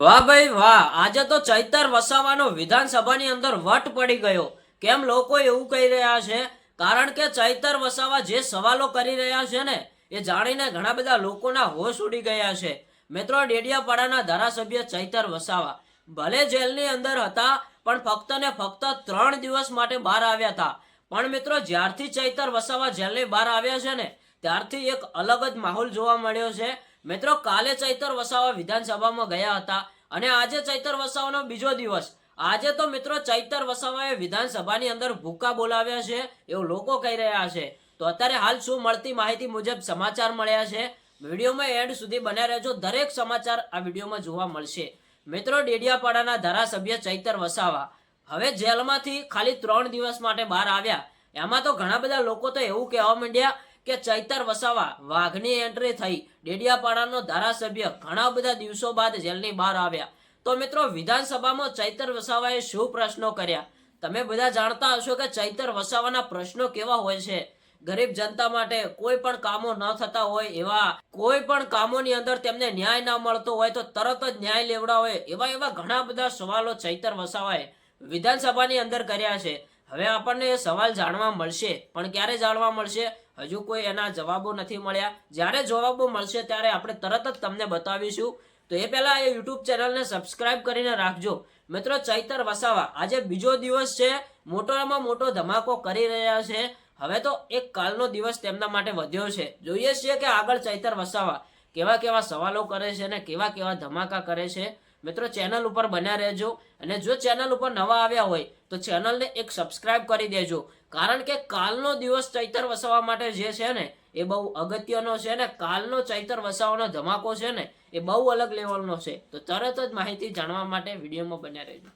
વાહ ભાઈ વાહ. આજે તો ચૈતર વસાવાનો વિધાનસભાની અંદર વટ પડી ગયો. કેમ લોકો એવું કહી રહ્યા છે? કારણ કે ચૈતર વસાવા જે સવાલો કરી રહ્યા છે ને, એ જાણીને ઘણા બધા લોકોના હોશ ઉડી ગયા છે. મિત્રો, ડેડિયાપાડાના ધારાસભ્ય ચૈતર વસાવા ભલે જેલની અંદર હતા, પણ ફક્ત ને ફક્ત ત્રણ દિવસ માટે બહાર આવ્યા હતા. પણ મિત્રો, જ્યારથી ચૈતર વસાવા જેલની બહાર આવ્યા છે ને, ત્યારથી એક અલગ જ માહોલ જોવા મળ્યો છે. મિત્રો, કાલે ચૈતર વસાવા વિધાનસભામાં ગયા હતા અને આજે ચૈતર વસાવાનો બીજો દિવસ. આજે તો મિત્રો ચૈતર વસાવાએ વિધાનસભાની અંદર ભૂકા બોલાવ્યા છે એવું લોકો કહી રહ્યા છે. તો અત્યારે હાલ શું મળતી માહિતી મુજબ સમાચાર મળ્યા છે? વિડીયોમાં એન્ડ સુધી બન્યા રહેજો. દરેક સમાચાર આ વિડીયોમાં જોવા મળશે. મિત્રો, ડેડિયાપાડાના ધારાસભ્ય ચૈતર વસાવા હવે જેલમાંથી ખાલી ત્રણ દિવસ માટે બહાર આવ્યા. એમાં તો ઘણા બધા લોકો તો એવું કહેવા માંડ્યા કે ચૈતર વસાવા વાઘની એન્ટ્રી થઈ. ડેડિયાપાડાનો ધારાસભ્ય ઘણા બધા દિવસો બાદ જેલની બહાર આવ્યા. તો મિત્રો, વિધાનસભામાં ચૈતર વસાવાએ શું પ્રશ્નો કર્યા? તમે બધા જાણતા હશો કે ચૈતર વસાવાના પ્રશ્નો કેવા હોય છે? ગરીબ જનતા માટે કોઈ પણ કામો ન થતા હોય એવા કોઈ પણ કામોની અંદર તેમને ન્યાય ના મળતો હોય તો તરત જ ન્યાય લેવડાવે એવા એવા ઘણા બધા સવાલો ચૈતર વસાવાએ વિધાનસભાની અંદર કર્યા છે. હવે આપણને એ સવાલ જાણવા મળશે, પણ ક્યારે જાણવા મળશે? હજુ કોઈ એના જવાબો નથી મળ્યા. જ્યારે જવાબો મળશે ત્યારે આપણે તરત જ તમને બતાવીશું. તો એ પહેલાં એ યુટ્યુબ ચેનલને સબસ્ક્રાઇબ કરીને રાખજો. મિત્રો, ચૈતર વસાવા, આજે બીજો દિવસ છે. મોટોમાં મોટો ધમાકો કરી રહ્યા છે. હવે તો એક કાલનો દિવસ તેમના માટે વધ્યો છે. જોઈએ છીએ કે આગળ ચૈતર વસાવા કેવા કેવા સવાલો કરે છે અને કેવા કેવા ધમાકા કરે છે. મિત્રો ચેનલ ઉપર બન્યા રહેજો અને જો ચેનલ ઉપર નવા આવ્યા હોય, તો ચેનલને એક સબસ્ક્રાઇબ કરી દેજો. કારણ કે કાલનો દિવસ ચૈતર વસાવા માટે જે છે ને, એ બહુ અગત્યનો છે ને, કાલનો ચૈતર વસાવાનો ધમાકો છે ને, એ બહુ અલગ લેવલનો છે. તો તરત જ માહિતી જાણવા માટે વિડીયોમાં બન્યા રહેજો.